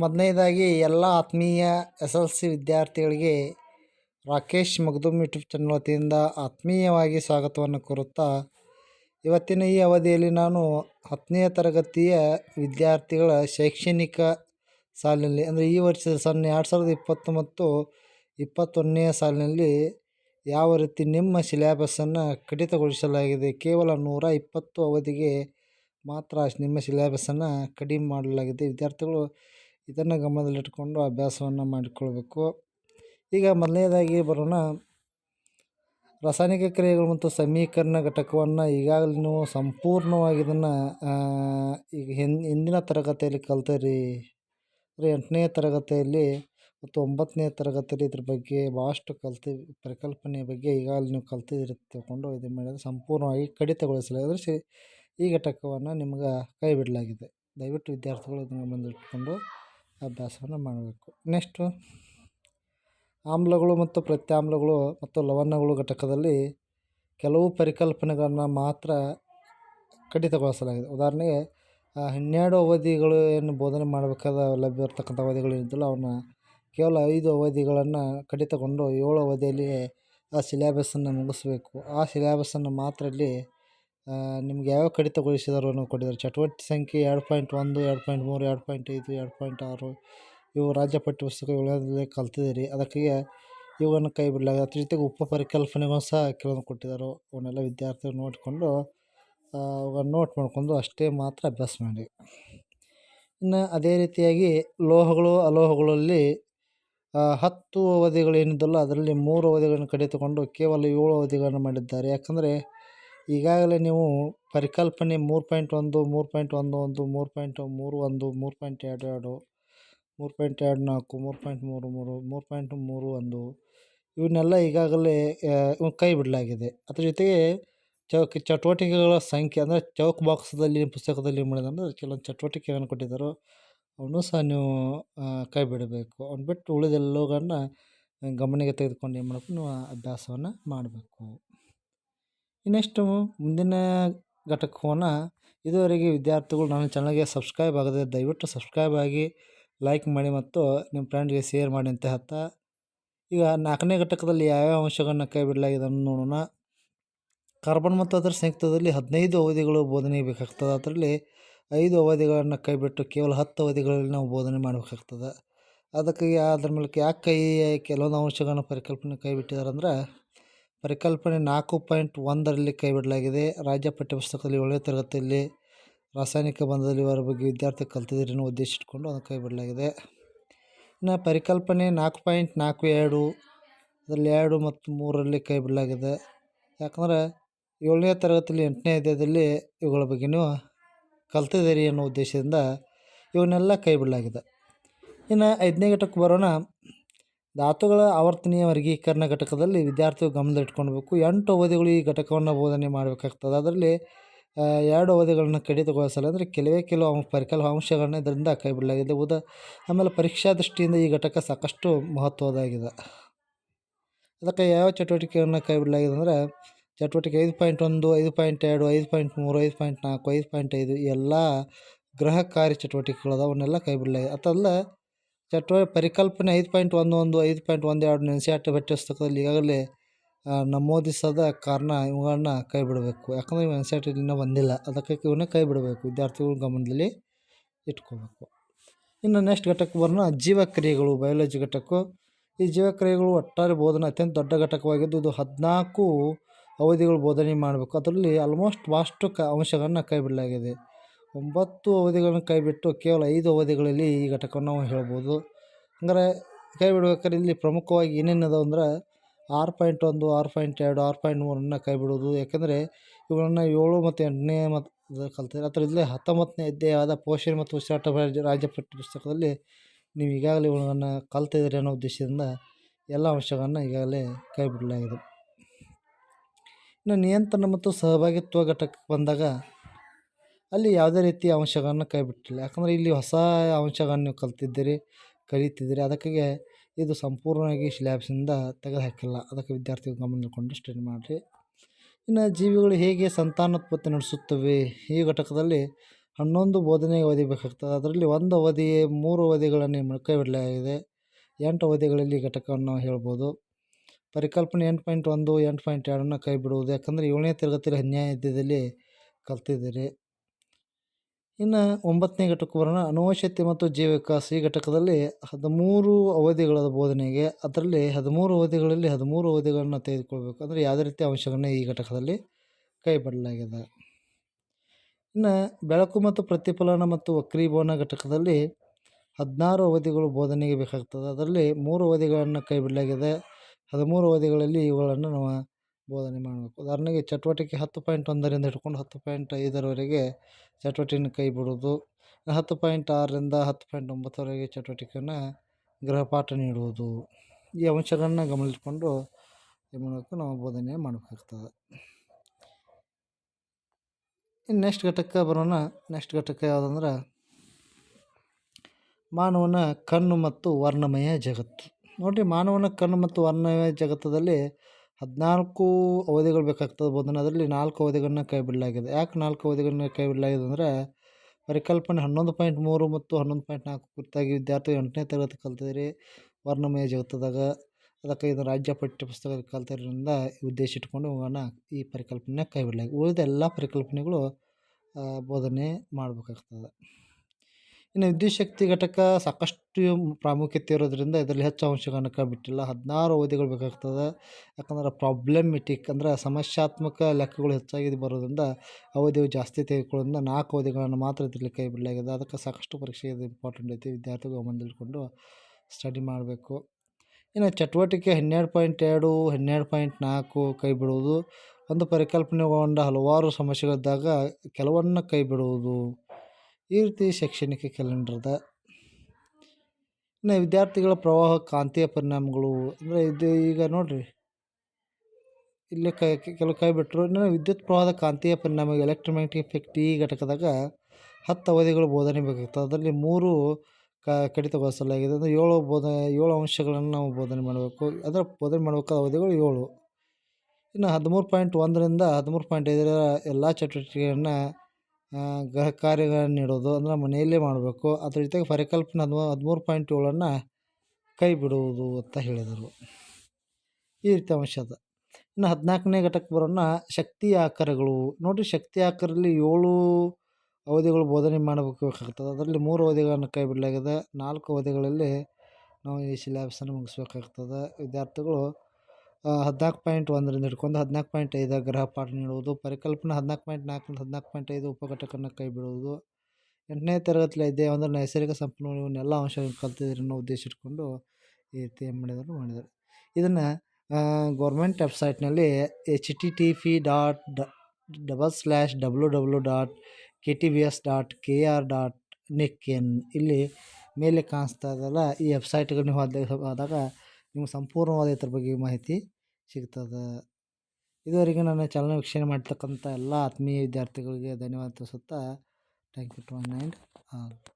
ಮೊದಲನೇದಾಗಿ ಎಲ್ಲ ಆತ್ಮೀಯ ಎಸ್ ಎಲ್ ಸಿ ವಿದ್ಯಾರ್ಥಿಗಳಿಗೆ ರಾಕೇಶ್ ಮಗ್ದುಮ್ ಯೂಟ್ಯೂಬ್ ಚಾನಲ್ ವತಿಯಿಂದ ಆತ್ಮೀಯವಾಗಿ ಸ್ವಾಗತವನ್ನು ಕೋರುತ್ತಾ, ಇವತ್ತಿನ ಈ ಅವಧಿಯಲ್ಲಿ ನಾನು ಹತ್ತನೇ ತರಗತಿಯ ವಿದ್ಯಾರ್ಥಿಗಳ ಶೈಕ್ಷಣಿಕ ಸಾಲಿನಲ್ಲಿ, ಅಂದರೆ ಈ ವರ್ಷದ ಸಾಲಿನ ಎರಡು ಸಾವಿರದ ಇಪ್ಪತ್ತು ಮತ್ತು ಇಪ್ಪತ್ತೊಂದನೆಯ ಸಾಲಿನಲ್ಲಿ ಯಾವ ರೀತಿ ನಿಮ್ಮ ಸಿಲೆಬಸ್ಸನ್ನು ಕಡಿತಗೊಳಿಸಲಾಗಿದೆ, ಕೇವಲ ನೂರ ಇಪ್ಪತ್ತು ಅವಧಿಗೆ ಮಾತ್ರ ನಿಮ್ಮ ಸಿಲೆಬಸ್ಸನ್ನು ಕಡಿಮೆ ಮಾಡಲಾಗಿದೆ. ವಿದ್ಯಾರ್ಥಿಗಳು ಇದನ್ನು ಗಮನದಲ್ಲಿಟ್ಕೊಂಡು ಅಭ್ಯಾಸವನ್ನು ಮಾಡಿಕೊಳ್ಬೇಕು. ಈಗ ಮೊದಲನೇದಾಗಿ ಬರೋಣ. ರಾಸಾಯನಿಕ ಕ್ರಿಯೆಗಳು ಮತ್ತು ಸಮೀಕರಣ ಘಟಕವನ್ನು ಈಗಾಗಲೇ ಸಂಪೂರ್ಣವಾಗಿ ಇದನ್ನು ಈಗ ಹಿಂದಿನ ತರಗತಿಯಲ್ಲಿ ಕಲ್ತೀರಿ. ಅಂದರೆ ಎಂಟನೇ ತರಗತಿಯಲ್ಲಿ ಮತ್ತು ಒಂಬತ್ತನೇ ತರಗತಿಯಲ್ಲಿ ಇದ್ರ ಬಗ್ಗೆ ಭಾಳಷ್ಟು ಕಲ್ತು ಪರಿಕಲ್ಪನೆ ಬಗ್ಗೆ ಈಗಾಗಲೇ ನೀವು ಕಲ್ತಿದ್ದೀರಿ ತಿಳ್ಕೊಂಡು ಇದು ಮಾಡಿದರೆ ಸಂಪೂರ್ಣವಾಗಿ ಕಡಿತಗೊಳಿಸಲಾಗಿದೆ. ಸಿ ಈ ಘಟಕವನ್ನು ನಿಮ್ಗೆ ಕೈ ಬಿಡಲಾಗಿದೆ ದಯವಿಟ್ಟು ವಿದ್ಯಾರ್ಥಿಗಳು ಇದನ್ನು ಬಂದಿಟ್ಕೊಂಡು ಅಭ್ಯಾಸವನ್ನು ಮಾಡಬೇಕು. ನೆಕ್ಸ್ಟು ಆಮ್ಲಗಳು ಮತ್ತು ಪ್ರತ್ಯಾಮ್ಲಗಳು ಮತ್ತು ಲವಣಗಳು ಘಟಕದಲ್ಲಿ ಕೆಲವು ಪರಿಕಲ್ಪನೆಗಳನ್ನು ಮಾತ್ರ ಕಡಿತಗೊಳಿಸಲಾಗಿದೆ ಉದಾಹರಣೆಗೆ ಹನ್ನೆರಡು ಅವಧಿಗಳು ಏನು ಬೋಧನೆ ಮಾಡಬೇಕಾದ ಲಭ್ಯವಿರ್ತಕ್ಕಂಥ ಅವಧಿಗಳು ಇದ್ದಿಲ್ಲ ಅವನ್ನ ಕೇವಲ ಐದು ಅವಧಿಗಳನ್ನು ಕಡಿತಗೊಂಡು ಏಳು ಅವಧಿಯಲ್ಲಿ ಆ ಸಿಲೆಬಸ್ಸನ್ನು ಮುಗಿಸ್ಬೇಕು. ಆ ಸಿಲೆಬಸ್ಸನ್ನು ಮಾತ್ರ ಇಲ್ಲಿ ನಿಮ್ಗೆ ಯಾವ ಕಡಿತಗೊಳಿಸಿದಾರೋ ಅನ್ನೋ ಕೊಟ್ಟಿದ್ದಾರೆ. ಚಟುವಟಿಕೆ ಸಂಖ್ಯೆ ಎರಡು ಪಾಯಿಂಟ್ ಒಂದು, ಎರಡು ಪಾಯಿಂಟ್ ಮೂರು, ಎರಡು ಪಾಯಿಂಟ್ ಐದು, ಎರಡು ಪಾಯಿಂಟ್ ಆರು. ಇವು ರಾಜ್ಯ ಪಠ್ಯ ಏಳನೇದಲ್ಲೇ ಕಲ್ತಿದ್ದೀರಿ. ಅದಕ್ಕಾಗಿ ಇವನ್ನು ಕೈ ಬಿಡಲಾಗಿದೆ. ಅದ್ರ ಜೊತೆಗೆ ಉಪ ಪರಿಕಲ್ಪನೆಗೂ ಸಹ ಕೆಲವೊಂದು ಕೊಟ್ಟಿದ್ದಾರೆ. ಅವನ್ನೆಲ್ಲ ವಿದ್ಯಾರ್ಥಿಗಳು ನೋಡಿಕೊಂಡು ಅವನ್ನು ನೋಟ್ ಮಾಡಿಕೊಂಡು ಅಷ್ಟೇ ಮಾತ್ರ ಅಭ್ಯಾಸ ಮಾಡಿ. ಇನ್ನು ಅದೇ ರೀತಿಯಾಗಿ ಲೋಹಗಳು, ಅಲೋಹಗಳಲ್ಲಿ ಹತ್ತು ಅವಧಿಗಳು ಏನಿದ್ದಲ್ಲ ಅದರಲ್ಲಿ ಮೂರು ಅವಧಿಗಳನ್ನು ಕಡಿತುಕೊಂಡು ಕೇವಲ ಏಳು ಅವಧಿಗಳನ್ನು ಮಾಡಿದ್ದಾರೆ. ಯಾಕಂದರೆ ಈಗಾಗಲೇ ನೀವು ಪರಿಕಲ್ಪನೆ ಮೂರು ಪಾಯಿಂಟ್ ಒಂದು, ಮೂರು ಪಾಯಿಂಟ್ ಒಂದು ಒಂದು, ಮೂರು ಪಾಯಿಂಟ್ ಮೂರು ಒಂದು, ಮೂರು ಪಾಯಿಂಟ್ ಎರಡು ಎರಡು, ಮೂರು ಪಾಯಿಂಟ್ ಎರಡು ನಾಲ್ಕು, ಮೂರು ಪಾಯಿಂಟ್ ಮೂರು ಮೂರು ಮೂರು ಪಾಯಿಂಟ್ ಮೂರು ಒಂದು ಇವನ್ನೆಲ್ಲ ಈಗಾಗಲೇ ಕೈ ಬಿಡಲಾಗಿದೆ. ಅದ್ರ ಜೊತೆಗೆ ಚೌಕ್, ಚಟುವಟಿಕೆಗಳ ಸಂಖ್ಯೆ ಅಂದರೆ ಚೌಕ್ ಬಾಕ್ಸ್ದಲ್ಲಿ ಪುಸ್ತಕದಲ್ಲಿ ಏನು ಕೆಲವೊಂದು ಚಟುವಟಿಕೆಗಳನ್ನು ಕೊಟ್ಟಿದ್ದಾರೋ. ಅವನ್ನೂ ಸಹ ನೀವು ಕೈ ಬಿಡಬೇಕು. ಅವ್ನು ಬಿಟ್ಟು ಉಳಿದೆಲ್ಲವುಗಳನ್ನ ಗಮನಿಗೆ ತೆಗೆದುಕೊಂಡು ಏನು ಮಾಡಬೇಕು? ನೀವು ಅಭ್ಯಾಸವನ್ನು ಮಾಡಬೇಕು. ಇನ್ನೆಷ್ಟು ಮುಂದಿನ ಘಟಕಕ್ಕೆ ಹೋಗೋಣ ಇದುವರೆಗೆ ವಿದ್ಯಾರ್ಥಿಗಳು ನನ್ನ ಚಾನಲ್ಗೆ ಸಬ್ಸ್ಕ್ರೈಬ್ ಆಗದೆ ದಯವಿಟ್ಟು ಸಬ್ಸ್ಕ್ರೈಬ್ ಆಗಿ ಲೈಕ್ ಮಾಡಿ ಮತ್ತು ನಿಮ್ಮ ಫ್ರೆಂಡ್ಗೆ ಶೇರ್ ಮಾಡಿ ಅಂತ ಹೇಳ್ತಾ. ಈಗ ನಾಲ್ಕನೇ ಘಟಕದಲ್ಲಿ ಯಾವ್ಯಾವ ಅಂಶಗಳನ್ನು ಕೈ ಬಿಡಲಾಗಿದೆ ಅನ್ನೋ ನೋಡೋಣ. ಕಾರ್ಬನ್ ಮತ್ತು ಅದರ ಸಂಯುಕ್ತದಲ್ಲಿ ಹದಿನೈದು ಅವಧಿಗಳು ಬೋಧನೆ ಬೇಕಾಗ್ತದೆ. ಅದರಲ್ಲಿ ಐದು ಅವಧಿಗಳನ್ನು ಕೈ ಬಿಟ್ಟು ಕೇವಲ ಹತ್ತು ಅವಧಿಗಳಲ್ಲಿ ನಾವು ಬೋಧನೆ ಮಾಡಬೇಕಾಗ್ತದೆ. ಅದಕ್ಕಾಗಿ ಅದ್ರ ಮೂಲಕ ಯಾಕೆ ಕೈ ಕೆಲವೊಂದು ಅಂಶಗಳನ್ನು ಪರಿಕಲ್ಪನೆ ಕೈ ಬಿಟ್ಟಿದ್ದಾರೆ ಅಂದ್ರೆ ಪರಿಕಲ್ಪನೆ ನಾಲ್ಕು ಪಾಯಿಂಟ್ ಒಂದರಲ್ಲಿ ಕೈಬಿಡಲಾಗಿದೆ. ರಾಜ್ಯ ಪಠ್ಯಪುಸ್ತಕದಲ್ಲಿ ಏಳನೇ ತರಗತಿಯಲ್ಲಿ ರಾಸಾಯನಿಕ ಬಂಧದಲ್ಲಿ ಇವರ ಬಗ್ಗೆ ವಿದ್ಯಾರ್ಥಿ ಕಲ್ತಿದ್ದೀರಿ ಅನ್ನೋ ಉದ್ದೇಶ ಇಟ್ಕೊಂಡು ಅದನ್ನು ಕೈಬಿಡಲಾಗಿದೆ. ಇನ್ನು ಪರಿಕಲ್ಪನೆ ನಾಲ್ಕು ಪಾಯಿಂಟ್ ನಾಲ್ಕು ಎರಡು, ಅದರಲ್ಲಿ ಎರಡು ಮತ್ತು ಮೂರರಲ್ಲಿ ಕೈಬಿಡಲಾಗಿದೆ. ಯಾಕಂದ್ರೆ ಏಳನೇ ತರಗತಿಯಲ್ಲಿ ಎಂಟನೇ ಅಧ್ಯಾಯದಲ್ಲಿ ಇವುಗಳ ಬಗ್ಗೆಯೂ ಕಲ್ತಿದ್ದೀರಿ ಅನ್ನೋ ಉದ್ದೇಶದಿಂದ ಇವನ್ನೆಲ್ಲ ಕೈಬಿಡಲಾಗಿದೆ. ಇನ್ನು ಐದನೇ ಘಟಕಕ್ಕೆ ಬರೋಣ. ಧಾತುಗಳ ಆವರ್ತನೀಯ ವರ್ಗೀಕರಣ ಘಟಕದಲ್ಲಿ ವಿದ್ಯಾರ್ಥಿಗಳು ಗಮನದಲ್ಲಿಟ್ಕೊಳ್ಬೇಕು ಎಂಟು ಅವಧಿಗಳು ಈ ಘಟಕವನ್ನು ಬೋಧನೆ ಮಾಡಬೇಕಾಗ್ತದೆ. ಅದರಲ್ಲಿ ಎರಡು ಅವಧಿಗಳನ್ನು ಕಡಿತಗೊಳಿಸಲ್ಲ ಅಂದರೆ ಕೆಲವೇ ಕೆಲವು ಪರಿಕಲ್ ಅಂಶಗಳನ್ನ ಇದರಿಂದ ಕೈ ಬಿಡಲಾಗಿದೆ ಉದಾ, ಆಮೇಲೆ ಪರೀಕ್ಷಾ ದೃಷ್ಟಿಯಿಂದ ಈ ಘಟಕ ಸಾಕಷ್ಟು ಮಹತ್ವದಾಗಿದೆ ಅದಕ್ಕೆ ಯಾವ ಚಟುವಟಿಕೆಯನ್ನು ಕೈ ಬಿಡಲಾಗಿದೆ ಅಂದರೆ, ಚಟುವಟಿಕೆ ಐದು ಪಾಯಿಂಟ್ ಒಂದು, ಐದು ಪಾಯಿಂಟ್ ಎರಡು, ಐದು ಪಾಯಿಂಟ್ ಮೂರು, ಐದು ಪಾಯಿಂಟ್ ನಾಲ್ಕು, ಐದು ಪಾಯಿಂಟ್ ಐದು ಎಲ್ಲ ಗೃಹ ಕಾರ್ಯ ಚಟುವಟಿಕೆಗಳು ಅವನ್ನೆಲ್ಲ ಕೈ ಬಿಡಲಾಗಿದೆ ಅದಲ್ಲ ಚಟುವ ಪರಿಕಲ್ಪನೆ ಐದು ಪಾಯಿಂಟ್ ಒಂದು ಒಂದು ಐದು ಪಾಯಿಂಟ್ ಒಂದು ಎರಡು ಟಿ ಪಠ್ಯಪುಸ್ತಕದಲ್ಲಿ ಈಗಾಗಲೇ ನಮೂದಿಸದ ಕಾರಣ ಇವುಗಳನ್ನ ಕೈ ಬಿಡಬೇಕು ಯಾಕಂದರೆ ಇವು ಎನ್ ಸಿ ಆರ್ ಇನ್ನೂ ಬಂದಿಲ್ಲ. ಅದಕ್ಕೆ ಇವನ್ನ ಕೈ ಬಿಡಬೇಕು ವಿದ್ಯಾರ್ಥಿಗಳು ಗಮನದಲ್ಲಿ ಇಟ್ಕೋಬೇಕು. ಇನ್ನು ನೆಕ್ಸ್ಟ್ ಘಟಕ ಬರೋಣ. ಜೀವಕ್ರಿಯೆಗಳು ಬಯಾಲಜಿ ಘಟಕ ಈ ಜೀವಕ್ರಿಯೆಗಳು ಒಟ್ಟಾರೆ ಬೋಧನೆ, ಅತ್ಯಂತ ದೊಡ್ಡ ಘಟಕವಾಗಿದ್ದು ಇದು ಹದಿನಾಲ್ಕು ಅವಧಿಗಳು ಬೋಧನೆ ಮಾಡಬೇಕು. ಅದರಲ್ಲಿ ಆಲ್ಮೋಸ್ಟ್ ಭಾಳಷ್ಟು ಕ ಅಂಶಗಳನ್ನು ಕೈ ಬಿಡಲಾಗಿದೆ ಒಂಬತ್ತು ಅವಧಿಗಳನ್ನು ಕೈಬಿಟ್ಟು ಕೇವಲ ಐದು ಅವಧಿಗಳಲ್ಲಿ ಈ ಘಟಕವನ್ನು ನಾವು ಹೇಳ್ಬೋದು. ಅಂದರೆ ಕೈ ಬಿಡ್ಬೇಕಾದ್ರೆ ಇಲ್ಲಿ ಪ್ರಮುಖವಾಗಿ ಏನೇನು ಅದಾವೆ ಅಂದ್ರೆ ಆರು ಪಾಯಿಂಟ್ ಒಂದು, ಆರು ಪಾಯಿಂಟ್ ಎರಡು, ಆರು ಪಾಯಿಂಟ್ ಮೂರನ್ನು ಕೈಬಿಡುವುದು ಯಾಕೆಂದರೆ ಇವುಗಳನ್ನು ಏಳು ಮತ್ತು ಎಂಟನೇ ಮತ್ತು ಕಲ್ತಿದ್ದಾರೆ. ಅದರಲ್ಲೇ ಹತ್ತೊಂಬತ್ತನೇ ಅಧ್ಯಾಯವಾದ ಪೋಷಣೆ ಮತ್ತು ಉಸಿರಾಟ ರಾಜ್ಯ ಪುಸ್ತಕದಲ್ಲಿ ನೀವು ಈಗಾಗಲೇ ಇವುಗಳನ್ನು ಕಲ್ತಿದ್ದೀರಿ ಅನ್ನೋ ಉದ್ದೇಶದಿಂದ ಎಲ್ಲ ಅಂಶಗಳನ್ನು ಈಗಾಗಲೇ ಕೈಬಿಡಲಾಗಿದೆ. ಇನ್ನು ನಿಯಂತ್ರಣ ಮತ್ತು ಸಹಭಾಗಿತ್ವ ಘಟಕಕ್ಕೆ ಬಂದಾಗ ಅಲ್ಲಿ ಯಾವುದೇ ರೀತಿಯ ಅಂಶಗಳನ್ನು ಕೈ ಬಿಟ್ಟಿಲ್ಲ ಯಾಕಂದರೆ ಇಲ್ಲಿ ಹೊಸ ಅಂಶಗಳನ್ನು ನೀವು ಕಲ್ತಿದ್ದೀರಿ, ಕಲಿತಿದ್ದೀರಿ. ಅದಕ್ಕಾಗಿ ಇದು ಸಂಪೂರ್ಣವಾಗಿ ಸ್ಲ್ಯಾಬ್ಸಿಂದ ತೆಗೆದು ಹಾಕಿಲ್ಲ ಅದಕ್ಕೆ ವಿದ್ಯಾರ್ಥಿಗಳು ಗಮನದಲ್ಲಿಟ್ಕೊಂಡು ಸ್ಟಡಿ ಮಾಡಿರಿ. ಇನ್ನು ಜೀವಿಗಳು ಹೇಗೆ ಸಂತಾನೋತ್ಪತ್ತಿ ನಡೆಸುತ್ತವೆ? ಈ ಘಟಕದಲ್ಲಿ ಹನ್ನೊಂದು ಬೋಧನೆ ಅವಧಿ ಬೇಕಾಗ್ತದೆ. ಅದರಲ್ಲಿ ಒಂದು ಅವಧಿ ಮೂರು ಅವಧಿಗಳನ್ನು ಕೈ ಬಿಡಲಾಗಿದೆ ಎಂಟು ಅವಧಿಗಳಲ್ಲಿ ಘಟಕವನ್ನು ಹೇಳ್ಬೋದು. ಪರಿಕಲ್ಪನೆ ಎಂಟು ಪಾಯಿಂಟ್ ಒಂದು, ಎಂಟು ಪಾಯಿಂಟ್ ಎರಡನ್ನು ಕೈ ಬಿಡುವುದು ಯಾಕಂದರೆ ಏಳನೇ ತರಗತಿಯಲ್ಲಿ ಅನ್ಯಾಯದಲ್ಲಿ ಕಲ್ತಿದ್ದೀರಿ. ಇನ್ನು ಒಂಬತ್ತನೇ ಘಟಕಕ್ಕೆ ಬರೋಣ ಅನುವಂಶತೆ ಮತ್ತು ಜೀವ ವಿಕಾಸ ಈ ಘಟಕದಲ್ಲಿ ಹದಿಮೂರು ಅವಧಿಗಳ ಬೋಧನೆಗೆ ಅದರಲ್ಲಿ ಹದಿಮೂರು ಅವಧಿಗಳಲ್ಲಿ ಹದಿಮೂರು ಅವಧಿಗಳನ್ನು ತೆಗೆದುಕೊಳ್ಬೇಕು. ಅಂದರೆ ಯಾವುದೇ ರೀತಿಯ ಅಂಶಗಳನ್ನ ಈ ಘಟಕದಲ್ಲಿ ಕೈ ಬಿಡಲಾಗಿದೆ ಇನ್ನು ಬೆಳಕು ಮತ್ತು ಪ್ರತಿಫಲನ ಮತ್ತು ವಕ್ರೀಭವನ ಘಟಕದಲ್ಲಿ ಹದಿನಾರು ಅವಧಿಗಳು ಬೋಧನೆಗೆ ಬೇಕಾಗ್ತದೆ. ಅದರಲ್ಲಿ ಮೂರು ಅವಧಿಗಳನ್ನು ಕೈ ಬಿಡಲಾಗಿದೆ ಹದಿಮೂರು ಅವಧಿಗಳಲ್ಲಿ ಇವುಗಳನ್ನು ನಾವು ಬೋಧನೆ ಮಾಡಬೇಕು. ಉದಾಹರಣೆಗೆ ಚಟುವಟಿಕೆ ಹತ್ತು ಪಾಯಿಂಟ್ ಒಂದರಿಂದ ಹಿಡ್ಕೊಂಡು ಹತ್ತು ಪಾಯಿಂಟ್ ಐದರವರೆಗೆ ಚಟುವಟಿಕೆಯನ್ನು ಕೈ ಬಿಡುವುದು ಹತ್ತು ಪಾಯಿಂಟ್ ಆರರಿಂದ ಹತ್ತು ಪಾಯಿಂಟ್ ಒಂಬತ್ತರವರೆಗೆ ಚಟುವಟಿಕೆಯನ್ನು ಗೃಹಪಾಠ ನೀಡುವುದು. ಈ ಅಂಶಗಳನ್ನು ಗಮನಿಸಿಕೊಂಡು ಏನು ಮಾಡಬೇಕು ನಾವು ಬೋಧನೆ ಮಾಡಬೇಕಾಗ್ತದೆ. ಇನ್ನು ನೆಕ್ಸ್ಟ್ ಘಟಕ ಬರೋಣ. ನೆಕ್ಸ್ಟ್ ಘಟಕ ಯಾವುದಂದ್ರೆ ಮಾನವನ ಕಣ್ಣು ಮತ್ತು ವರ್ಣಮಯ ಜಗತ್ತು. ನೋಡಿರಿ ಮಾನವನ ಕಣ್ಣು ಮತ್ತು ವರ್ಣಮಯ ಜಗತ್ತದಲ್ಲಿ ಹದಿನಾಲ್ಕು ಅವಧಿಗಳು ಬೇಕಾಗ್ತದೆ ಬೋಧನೆ. ಅದರಲ್ಲಿ ನಾಲ್ಕು ಅವಧಿಗಳನ್ನ ಕೈ ಬಿಡಲಾಗಿದೆ. ಯಾಕೆ ನಾಲ್ಕು ಅವಧಿಗಳನ್ನ ಕೈ ಬಿಡಲಾಗಿದೆ ಅಂದರೆ, ಪರಿಕಲ್ಪನೆ ಹನ್ನೊಂದು ಪಾಯಿಂಟ್ ಮೂರು ಮತ್ತು ಹನ್ನೊಂದು ಪಾಯಿಂಟ್ ನಾಲ್ಕು ಕುರಿತಾಗಿ ವಿದ್ಯಾರ್ಥಿ ಎಂಟನೇ ತರಗತಿ ಕಲ್ತಿದ್ದೀರಿ. ವರ್ಣಮಯ ಜಗತ್ತದಾಗ ಅದಕ್ಕೆ ಇದು ರಾಜ್ಯ ಪಠ್ಯ ಪುಸ್ತಕ ಕಲ್ತಿರೋದ್ರಿಂದ ಉದ್ದೇಶ ಇಟ್ಕೊಂಡು ಇವುಗಳನ್ನ ಈ ಪರಿಕಲ್ಪನೆ ಕೈ ಬಿಡಲಾಗಿದೆ. ಉಳಿದ ಎಲ್ಲ ಪರಿಕಲ್ಪನೆಗಳು ಬೋಧನೆ ಮಾಡಬೇಕಾಗ್ತದೆ. ಇನ್ನು ವಿದ್ಯುತ್ ಶಕ್ತಿ ಘಟಕ ಸಾಕಷ್ಟು ಪ್ರಾಮುಖ್ಯತೆ ಇರೋದರಿಂದ ಇದರಲ್ಲಿ ಹೆಚ್ಚು ಅಂಶಗಳನ್ನು ಬಿಟ್ಟಿಲ್ಲ ಹದಿನಾರು ಅವಧಿಗಳು ಬೇಕಾಗ್ತದೆ. ಯಾಕಂದ್ರೆ ಪ್ರಾಬ್ಲಮೆಟಿಕ್ ಅಂದ್ರೆ ಸಮಸ್ಯಾತ್ಮಕ ಲೆಕ್ಕಗಳು ಹೆಚ್ಚಾಗಿ ಬರೋದರಿಂದ ಅವಧಿಯು ಜಾಸ್ತಿ ತೆಗೆದುಕೊಳ್ಳೋದ್ರಿಂದ ನಾಲ್ಕು ಅವಧಿಗಳನ್ನು ಮಾತ್ರ ಇದರಲ್ಲಿ ಕೈ ಬಿಡಲಾಗಿದೆ. ಅದಕ್ಕೆ ಸಾಕಷ್ಟು ಪರೀಕ್ಷೆ ಇದು ಇಂಪಾರ್ಟೆಂಟ್ ಐತಿ. ವಿದ್ಯಾರ್ಥಿಗಳು ಗಮನದಲ್ಲಿಟ್ಕೊಂಡು ಸ್ಟಡಿ ಮಾಡಬೇಕು. ಇನ್ನು ಚಟುವಟಿಕೆ ಹನ್ನೆರಡು ಪಾಯಿಂಟ್ ಎರಡು, ಹನ್ನೆರಡು ಪಾಯಿಂಟ್ ನಾಲ್ಕು ಕೈ ಬಿಡುವುದು. ಒಂದು ಪರಿಕಲ್ಪನೆಗೊಂಡ ಹಲವಾರು ಸಮಸ್ಯೆಗಳಿದ್ದಾಗ ಕೆಲವನ್ನು ಕೈ ಬಿಡುವುದು. ಈ ರೀತಿ ಶೈಕ್ಷಣಿಕ ಕ್ಯಾಲೆಂಡರ್ದ ಇನ್ನು ವಿದ್ಯಾರ್ಥಿಗಳ ಪ್ರವಾಹ ಕಾಂತೀಯ ಪರಿಣಾಮಗಳು ಅಂದರೆ ಇದು ಈಗ ನೋಡಿರಿ. ಇಲ್ಲೇ ಕೈ ಕೆಲವು ಕೈ ಬಿಟ್ಟರು ಇನ್ನು ವಿದ್ಯುತ್ ಪ್ರವಾಹದ ಕಾಂತೀಯ ಪರಿಣಾಮ ಎಲೆಕ್ಟ್ರೋಮ್ಯಾಗ್ನೆಟಿಕ್ ಎಫೆಕ್ಟ್ ಈ ಘಟಕದಾಗ ಹತ್ತು ಅವಧಿಗಳು ಬೋಧನೆ ಬೇಕಾಗ್ತದೆ. ಅದರಲ್ಲಿ ಮೂರು ಕ ಕಡಿತಗೊಳಿಸಲಾಗಿದೆ. ಅಂದರೆ ಏಳು ಬೋಧ ಏಳು ಅಂಶಗಳನ್ನು ನಾವು ಬೋಧನೆ ಮಾಡಬೇಕು. ಅದರ ಬೋಧನೆ ಮಾಡಬೇಕಾದ ಅವಧಿಗಳು ಏಳು. ಇನ್ನು ಹದಿಮೂರು ಪಾಯಿಂಟ್ ಒಂದರಿಂದ ಹದಿಮೂರು ಪಾಯಿಂಟ್ ಐದರ ಎಲ್ಲ ಚಟುವಟಿಕೆಯನ್ನು ಗೃಹ ಕಾರ್ಯಗಳನ್ನು ನೀಡೋದು ಅಂದರೆ ಮನೆಯಲ್ಲೇ ಮಾಡಬೇಕು. ಅದ್ರ ಜೊತೆಗೆ ಪರಿಕಲ್ಪನೆ ಹದಿಮೂ, ಹದಿಮೂರು ಪಾಯಿಂಟ್ ಏಳನ್ನು ಕೈ ಬಿಡುವುದು ಅಂತ ಹೇಳಿದರು. ಈ ರೀತಿ ಅಂಶ ಅದ ಇನ್ನು ಹದಿನಾಲ್ಕನೇ ಘಟಕ ಬರೋಣ. ಶಕ್ತಿ ಆಕಾರಗಳು. ನೋಡಿ, ಶಕ್ತಿ ಆಕಾರದಲ್ಲಿ ಏಳು ಅವಧಿಗಳು ಬೋಧನೆ ಮಾಡಬೇಕಾಗ್ತದೆ. ಅದರಲ್ಲಿ ಮೂರು ಅವಧಿಗಳನ್ನು ಕೈ ಬಿಡಲಾಗಿದೆ ನಾಲ್ಕು ಅವಧಿಗಳಲ್ಲಿ ನಾವು ಈ ಸಿಲೆಬಸನ್ನು ಮುಗಿಸ್ಬೇಕಾಗ್ತದೆ. ವಿದ್ಯಾರ್ಥಿಗಳು ಹದಿನಾಲ್ಕು ಪಾಯಿಂಟ್ ಒಂದರಿಂದ ಹಿಡ್ಕೊಂಡು ಹದಿನಾಲ್ಕು ಪಾಯಿಂಟ್ ಐದು ಗೃಹಪಾಠ ನೀಡುವುದು, ಪರಿಕಲ್ಪನೆ ಹದಿನಾಲ್ಕು ಪಾಯಿಂಟ್ ನಾಲ್ಕರಿಂದ ಹದಿನಾಲ್ಕು ಪಾಯಿಂಟ್ ಐದು ಉಪಘಟಕವನ್ನು ಕೈ ಬಿಡುವುದು. ಎಂಟನೇ ತರಗತಿಯಲ್ಲಿ ಇದೆ ಅಂದರೆ ನೈಸರ್ಗಿಕ ಸಂಪನ್ಮೂಲ ಇವನ್ನೆಲ್ಲ ಅಂಶಗಳನ್ನು ಕಲ್ತಿದ್ದೀರಿ ಅನ್ನೋ ಉದ್ದೇಶ ಇಟ್ಕೊಂಡು ಈ ರೀತಿ ಏನು ಮಾಡಿದರು ಮಾಡಿದ್ದಾರೆ. ಇದನ್ನು ಗೌರ್ಮೆಂಟ್ ವೆಬ್ಸೈಟ್ನಲ್ಲಿ H T T P dot double slash W W dot K T V S dot K R dot neck N ಇಲ್ಲಿ ಮೇಲೆ ಕಾಣಿಸ್ತಾ ಇದೆಯಲ್ಲ, ಈ ವೆಬ್ಸೈಟ್ಗೆ ನೀವು ಹೋದಾಗ ನಿಮ್ಗೆ ಸಂಪೂರ್ಣವಾದ ಇದ್ರ ಬಗ್ಗೆ ಮಾಹಿತಿ ಸಿಗ್ತದೆ. ಇದುವರೆಗೆ ನನ್ನ ಚಾನಲ್ ವೀಕ್ಷಣೆ ಮಾಡ್ತಕ್ಕಂಥ ಎಲ್ಲ ಆತ್ಮೀಯ ವಿದ್ಯಾರ್ಥಿಗಳಿಗೆ ಧನ್ಯವಾದ ತಿಳಿಸುತ್ತಾ, ಥ್ಯಾಂಕ್ ಯು ಟು ಆಲ್